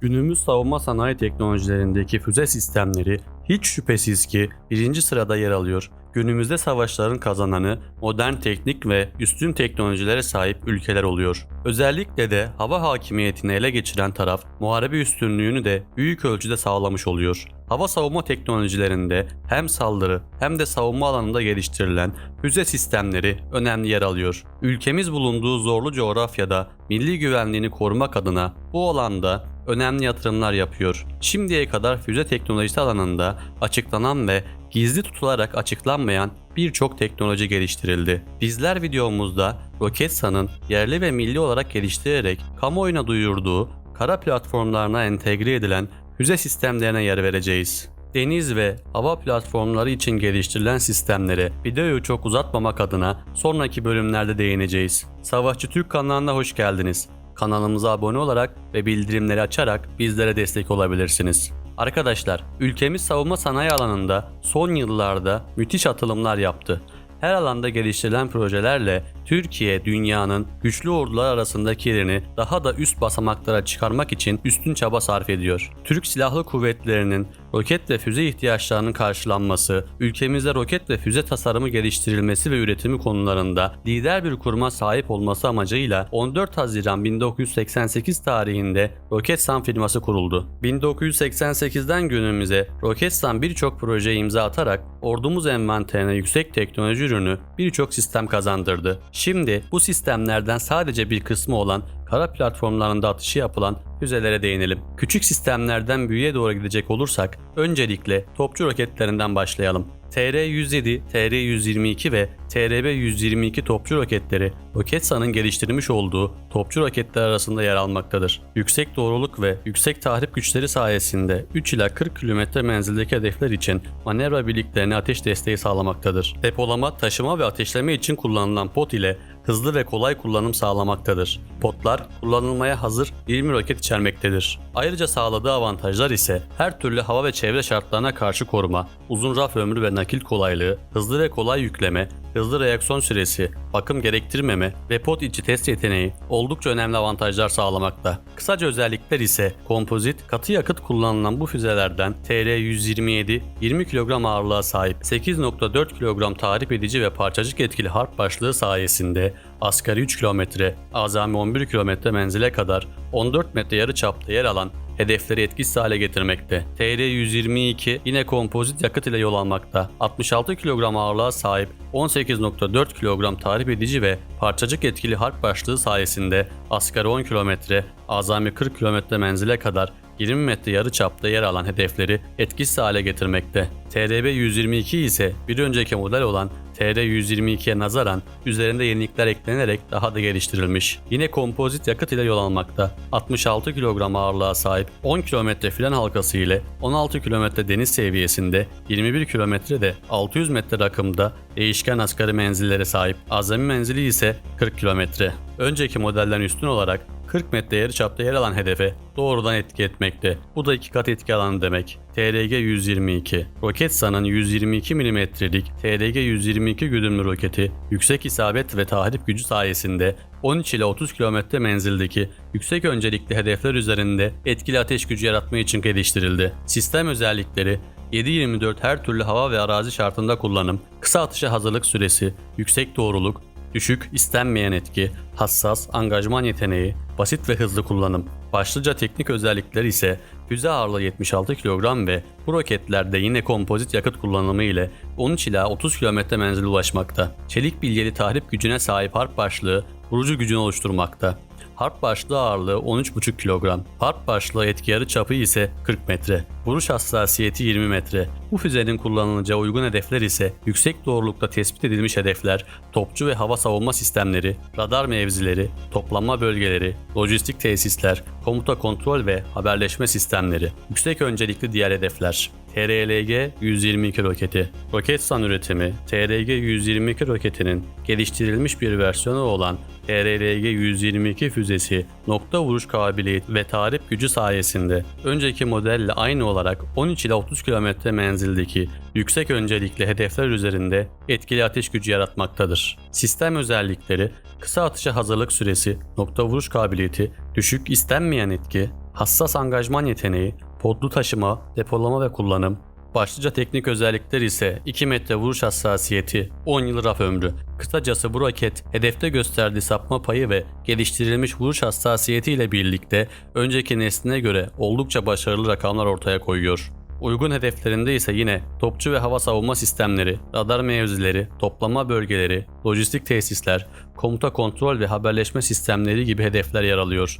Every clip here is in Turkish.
Günümüz savunma sanayi teknolojilerindeki füze sistemleri hiç şüphesiz ki birinci sırada yer alıyor. Günümüzde savaşların kazananı modern teknik ve üstün teknolojilere sahip ülkeler oluyor. Özellikle de hava hakimiyetini ele geçiren taraf muharebe üstünlüğünü de büyük ölçüde sağlamış oluyor. Hava savunma teknolojilerinde hem saldırı hem de savunma alanında geliştirilen füze sistemleri önemli yer alıyor. Ülkemiz bulunduğu zorlu coğrafyada milli güvenliğini korumak adına bu alanda önemli yatırımlar yapıyor. Şimdiye kadar füze teknolojisi alanında açıklanan ve gizli tutularak açıklanmayan birçok teknoloji geliştirildi. Bizler videomuzda Roketsan'ın yerli ve milli olarak geliştirerek kamuoyuna duyurduğu kara platformlarına entegre edilen füze sistemlerine yer vereceğiz. Deniz ve hava platformları için geliştirilen sistemlere videoyu çok uzatmamak adına sonraki bölümlerde değineceğiz. Savaşçı Türk kanalına hoş geldiniz. Kanalımıza abone olarak ve bildirimleri açarak bizlere destek olabilirsiniz. Arkadaşlar, ülkemiz savunma sanayi alanında son yıllarda müthiş atılımlar yaptı. Her alanda geliştirilen projelerle Türkiye dünyanın güçlü ordular arasındaki yerini daha da üst basamaklara çıkarmak için üstün çaba sarf ediyor. Türk Silahlı Kuvvetleri'nin roket ve füze ihtiyaçlarının karşılanması, ülkemizde roket ve füze tasarımı geliştirilmesi ve üretimi konularında lider bir kuruma sahip olması amacıyla 14 Haziran 1988 tarihinde Roketsan firması kuruldu. 1988'den günümüze Roketsan birçok projeye imza atarak ordumuz envanterine yüksek teknoloji ürünü birçok sistem kazandırdı. Şimdi bu sistemlerden sadece bir kısmı olan kara platformlarında atışı yapılan füzelere değinelim. Küçük sistemlerden büyüğe doğru gidecek olursak öncelikle topçu roketlerinden başlayalım. TR-107, TR-122 ve TRB-122 topçu roketleri Roketsan'ın geliştirmiş olduğu topçu roketler arasında yer almaktadır. Yüksek doğruluk ve yüksek tahrip güçleri sayesinde 3 ila 40 km menzildeki hedefler için manevra birliklerine ateş desteği sağlamaktadır. Depolama, taşıma ve ateşleme için kullanılan pot ile hızlı ve kolay kullanım sağlamaktadır. Potlar kullanılmaya hazır 20 roket içermektedir. Ayrıca sağladığı avantajlar ise her türlü hava ve çevre şartlarına karşı koruma, uzun raf ömrü ve nakil kolaylığı, hızlı ve kolay yükleme, hızlı reaksiyon süresi, bakım gerektirmeme ve pot içi test yeteneği oldukça önemli avantajlar sağlamakta. Kısaca özellikler ise kompozit, katı yakıt kullanılan bu füzelerden TR-127 20 kilogram ağırlığa sahip 8.4 kilogram tahrip edici ve parçacık etkili harp başlığı sayesinde asgari 3 kilometre, azami 11 kilometre menzile kadar 14 metre yarı çapta yer alan hedefleri etkisiz hale getirmekte. TR-122 yine kompozit yakıt ile yol almakta. 66 kilogram ağırlığa sahip 18.4 kilogram tahrip edici ve parçacık etkili harp başlığı sayesinde asgari 10 kilometre, azami 40 kilometre menzile kadar 20 metre yarı çapta yer alan hedefleri etkisiz hale getirmekte. TRB-122 ise bir önceki model olan TR-122'ye nazaran üzerinde yenilikler eklenerek daha da geliştirilmiş. Yine kompozit yakıt ile yol almakta. 66 kilogram ağırlığa sahip 10 kilometre fren halkası ile 16 kilometre deniz seviyesinde 21 kilometre de 600 metre rakımda değişken asgari menzillere sahip. Azami menzili ise 40 kilometre. Önceki modelden üstün olarak 40 metre yarı çapta yer alan hedefe doğrudan etki etmekte. Bu da iki kat etki alanı demek. TRG-122 Roketsan'ın 122 mm'lik TRG-122 güdümlü roketi yüksek isabet ve tahrip gücü sayesinde 13 ile 30 km menzildeki yüksek öncelikli hedefler üzerinde etkili ateş gücü yaratma için geliştirildi. Sistem özellikleri 7-24 her türlü hava ve arazi şartında kullanım, kısa atışa hazırlık süresi, yüksek doğruluk, düşük istenmeyen etki, hassas angajman yeteneği, basit ve hızlı kullanım. Başlıca teknik özellikleri ise füze ağırlığı 76 kilogram ve bu roketlerde yine kompozit yakıt kullanımı ile 13 ila 30 kilometre menzile ulaşmakta. Çelik bilyeli tahrip gücüne sahip harp başlığı vurucu gücünü oluşturmakta. Harp başlığı ağırlığı 13,5 kilogram. Harp başlığı etki yarı çapı ise 40 metre. Vuruş hassasiyeti 20 metre. Bu füzenin kullanılacağı uygun hedefler ise yüksek doğrulukta tespit edilmiş hedefler, topçu ve hava savunma sistemleri, radar mevzileri, toplanma bölgeleri, lojistik tesisler, komuta kontrol ve haberleşme sistemleri. Yüksek öncelikli diğer hedefler. TRLG-122 roketi. Roketsan üretimi TRG-122 roketinin geliştirilmiş bir versiyonu olan TRLG-122 füzesi nokta vuruş kabiliyeti ve tahrip gücü sayesinde önceki modelle aynı olarak 13 ila 30 km menzildeki yüksek öncelikli hedefler üzerinde etkili ateş gücü yaratmaktadır. Sistem özellikleri kısa atışa hazırlık süresi, nokta vuruş kabiliyeti, düşük istenmeyen etki, hassas angajman yeteneği, podlu taşıma, depolama ve kullanım, Başlıca teknik özellikler ise 2 metre vuruş hassasiyeti, 10 yıl raf ömrü. Kısacası bu roket hedefte gösterdiği sapma payı ve geliştirilmiş vuruş hassasiyeti ile birlikte önceki nesline göre oldukça başarılı rakamlar ortaya koyuyor. Uygun hedeflerinde ise yine topçu ve hava savunma sistemleri, radar mevzileri, toplama bölgeleri, lojistik tesisler, komuta kontrol ve haberleşme sistemleri gibi hedefler yer alıyor.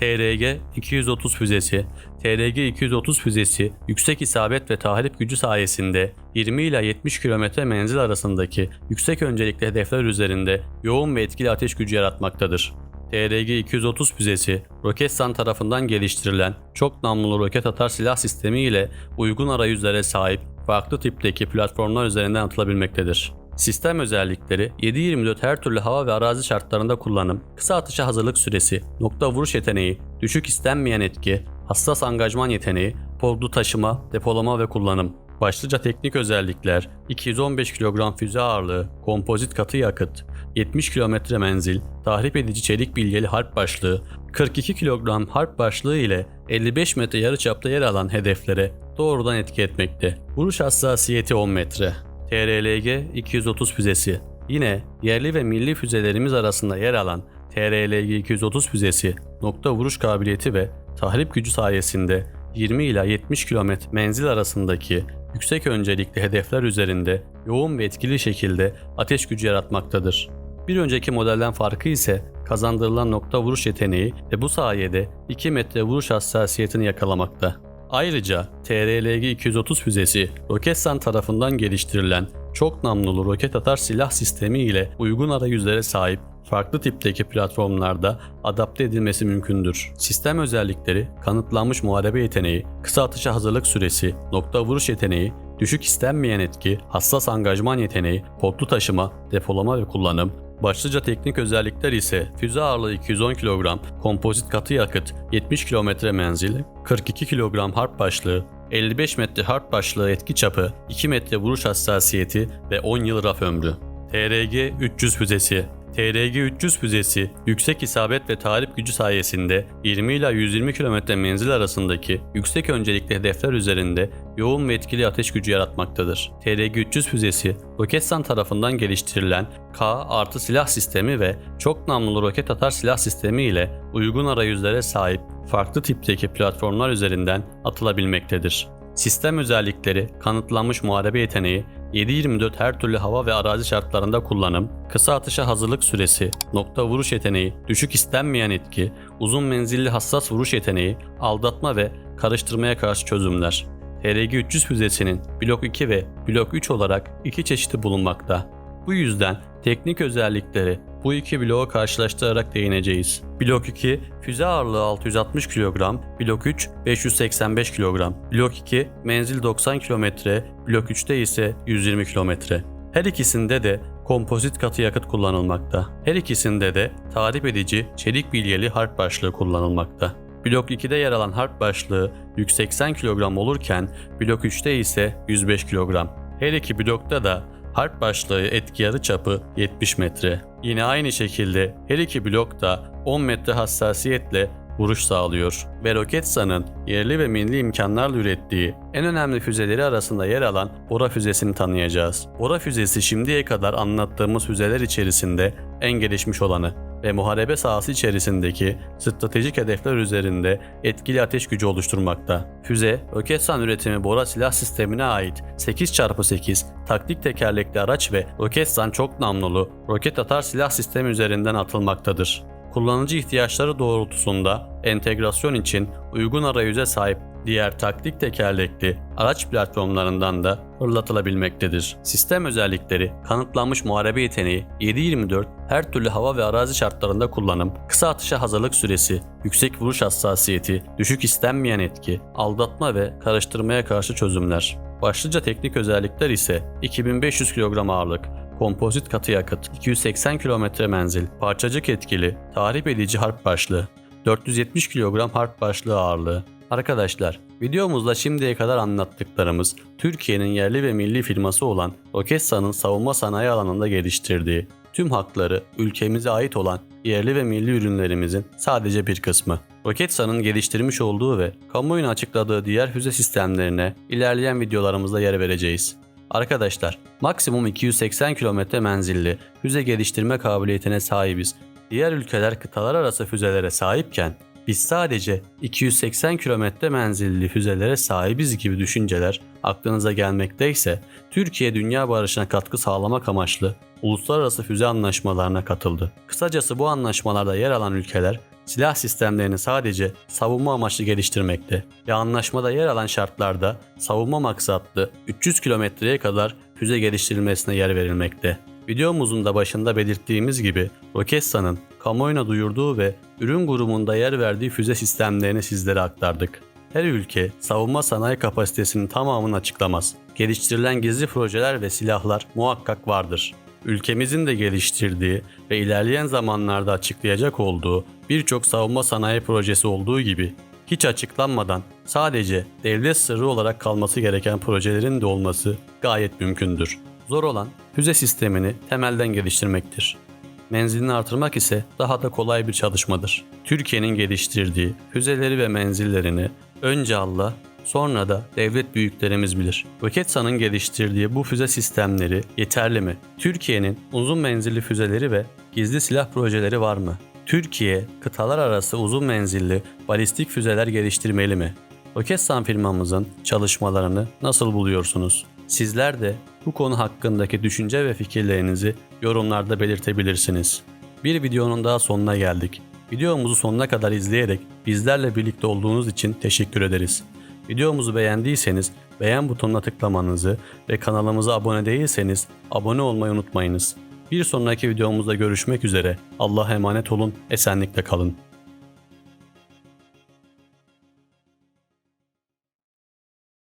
TRG-230 füzesi, TRG-230 füzesi yüksek isabet ve tahrip gücü sayesinde 20 ila 70 km menzil arasındaki yüksek öncelikli hedefler üzerinde yoğun ve etkili ateş gücü yaratmaktadır. TRG-230 füzesi, Roketsan tarafından geliştirilen çok namlulu roket atar silah sistemi ile uygun arayüzlere sahip farklı tipteki platformlar üzerinden atılabilmektedir. Sistem özellikleri 7-24 her türlü hava ve arazi şartlarında kullanım, kısa atışa hazırlık süresi, nokta vuruş yeteneği, düşük istenmeyen etki, hassas angajman yeteneği, podlu taşıma, depolama ve kullanım. Başlıca teknik özellikler 215 kilogram füze ağırlığı, kompozit katı yakıt, 70 kilometre menzil, tahrip edici çelik bilyeli harp başlığı, 42 kilogram harp başlığı ile 55 metre yarıçapta yer alan hedeflere doğrudan etki etmekte. Vuruş hassasiyeti 10 metre. TRLG-230 füzesi. Yine yerli ve milli füzelerimiz arasında yer alan TRLG-230 füzesi nokta vuruş kabiliyeti ve tahrip gücü sayesinde 20 ila 70 km menzil arasındaki yüksek öncelikli hedefler üzerinde yoğun ve etkili şekilde ateş gücü yaratmaktadır. Bir önceki modelden farkı ise kazandırılan nokta vuruş yeteneği ve bu sayede 2 metre vuruş hassasiyetini yakalamakta. Ayrıca TRLG-230 füzesi Roketsan tarafından geliştirilen çok namlulu roket atar silah sistemi ile uygun arayüzlere sahip farklı tipteki platformlarda adapte edilmesi mümkündür. Sistem özellikleri, kanıtlanmış muharebe yeteneği, kısa atışa hazırlık süresi, nokta vuruş yeteneği, düşük istenmeyen etki, hassas angajman yeteneği, podlu taşıma, depolama ve kullanım, Başlıca teknik özellikler ise füze ağırlığı 210 kilogram, kompozit katı yakıt, 70 kilometre menzil, 42 kilogram harp başlığı, 55 metre harp başlığı etki çapı, 2 metre vuruş hassasiyeti ve 10 yıl raf ömrü. TRG-300 füzesi TRG-300 füzesi yüksek isabet ve tahrip gücü sayesinde 20 ila 120 km menzil arasındaki yüksek öncelikli hedefler üzerinde yoğun ve etkili ateş gücü yaratmaktadır. TRG-300 füzesi Roketsan tarafından geliştirilen K artı silah sistemi ve çok namlulu roket atar silah sistemi ile uygun arayüzlere sahip farklı tipteki platformlar üzerinden atılabilmektedir. Sistem özellikleri, kanıtlanmış muharebe yeteneği, 7-24 her türlü hava ve arazi şartlarında kullanım, kısa atışa hazırlık süresi, nokta vuruş yeteneği, düşük istenmeyen etki, uzun menzilli hassas vuruş yeteneği, aldatma ve karıştırmaya karşı çözümler. TRG-300 füzesinin Blok 2 ve Blok 3 olarak iki çeşidi bulunmakta. Bu yüzden teknik özellikleri bu iki bloğu karşılaştırarak değineceğiz. Blok 2 füze ağırlığı 660 kilogram, Blok 3 585 kilogram. Blok 2 menzil 90 kilometre, Blok 3'te ise 120 kilometre. Her ikisinde de kompozit katı yakıt kullanılmakta. Her ikisinde de tahrip edici çelik bilyeli harp başlığı kullanılmakta. Blok 2'de yer alan harp başlığı 180 kilogram olurken blok 3'te ise 105 kilogram. Her iki blokta da harp başlığı etki yarı çapı 70 metre. Yine aynı şekilde her iki blok da 10 metre hassasiyetle vuruş sağlıyor ve Roketsan'ın yerli ve milli imkanlarla ürettiği en önemli füzeleri arasında yer alan Bora füzesini tanıyacağız. Bora füzesi şimdiye kadar anlattığımız füzeler içerisinde en gelişmiş olanı ve muharebe sahası içerisindeki stratejik hedefler üzerinde etkili ateş gücü oluşturmakta. Füze, Roketsan üretimi Bora silah sistemine ait 8x8 taktik tekerlekli araç ve Roketsan çok namlulu roket atar silah sistemi üzerinden atılmaktadır. Kullanıcı ihtiyaçları doğrultusunda entegrasyon için uygun arayüze sahip diğer taktik tekerlekli araç platformlarından da fırlatılabilmektedir. Sistem özellikleri, kanıtlanmış muharebe yeteneği, 7-24 her türlü hava ve arazi şartlarında kullanım, kısa atışa hazırlık süresi, yüksek vuruş hassasiyeti, düşük istenmeyen etki, aldatma ve karıştırmaya karşı çözümler. Başlıca teknik özellikler ise 2500 kilogram ağırlık, kompozit katı yakıt, 280 kilometre menzil, parçacık etkili, tahrip edici harp başlığı, 470 kilogram harp başlığı ağırlığı. Arkadaşlar, videomuzda şimdiye kadar anlattıklarımız Türkiye'nin yerli ve milli firması olan Roketsan'ın savunma sanayi alanında geliştirdiği, tüm hakları ülkemize ait olan yerli ve milli ürünlerimizin sadece bir kısmı. Roketsan'ın geliştirmiş olduğu ve kamuoyuna açıkladığı diğer füze sistemlerine ilerleyen videolarımızda yer vereceğiz. Arkadaşlar, maksimum 280 km menzilli füze geliştirme kabiliyetine sahibiz. Diğer ülkeler kıtalar arası füzelere sahipken biz sadece 280 kilometre menzilli füzelere sahibiz gibi düşünceler aklınıza gelmekteyse Türkiye dünya barışına katkı sağlamak amaçlı uluslararası füze anlaşmalarına katıldı. Kısacası bu anlaşmalarda yer alan ülkeler silah sistemlerini sadece savunma amaçlı geliştirmekte ve anlaşmada yer alan şartlarda savunma maksatlı 300 kilometreye kadar füze geliştirilmesine yer verilmekte. Videomuzun da başında belirttiğimiz gibi Roketsan'ın kamuoyuna duyurduğu ve ürün grubunda yer verdiği füze sistemlerini sizlere aktardık. Her ülke savunma sanayi kapasitesinin tamamını açıklamaz. Geliştirilen gizli projeler ve silahlar muhakkak vardır. Ülkemizin de geliştirdiği ve ilerleyen zamanlarda açıklayacak olduğu birçok savunma sanayi projesi olduğu gibi hiç açıklanmadan sadece devlet sırrı olarak kalması gereken projelerin de olması gayet mümkündür. Zor olan füze sistemini temelden geliştirmektir. Menzilini artırmak ise daha da kolay bir çalışmadır. Türkiye'nin geliştirdiği füzeleri ve menzillerini önce Allah, sonra da devlet büyüklerimiz bilir. Roketsan'ın geliştirdiği bu füze sistemleri yeterli mi? Türkiye'nin uzun menzilli füzeleri ve gizli silah projeleri var mı? Türkiye, kıtalar arası uzun menzilli balistik füzeler geliştirmeli mi? Roketsan firmamızın çalışmalarını nasıl buluyorsunuz? Sizler de bu konu hakkındaki düşünce ve fikirlerinizi yorumlarda belirtebilirsiniz. Bir videonun daha sonuna geldik. Videomuzu sonuna kadar izleyerek bizlerle birlikte olduğunuz için teşekkür ederiz. Videomuzu beğendiyseniz beğen butonuna tıklamanızı ve kanalımıza abone değilseniz abone olmayı unutmayınız. Bir sonraki videomuzda görüşmek üzere. Allah'a emanet olun, esenlikle kalın.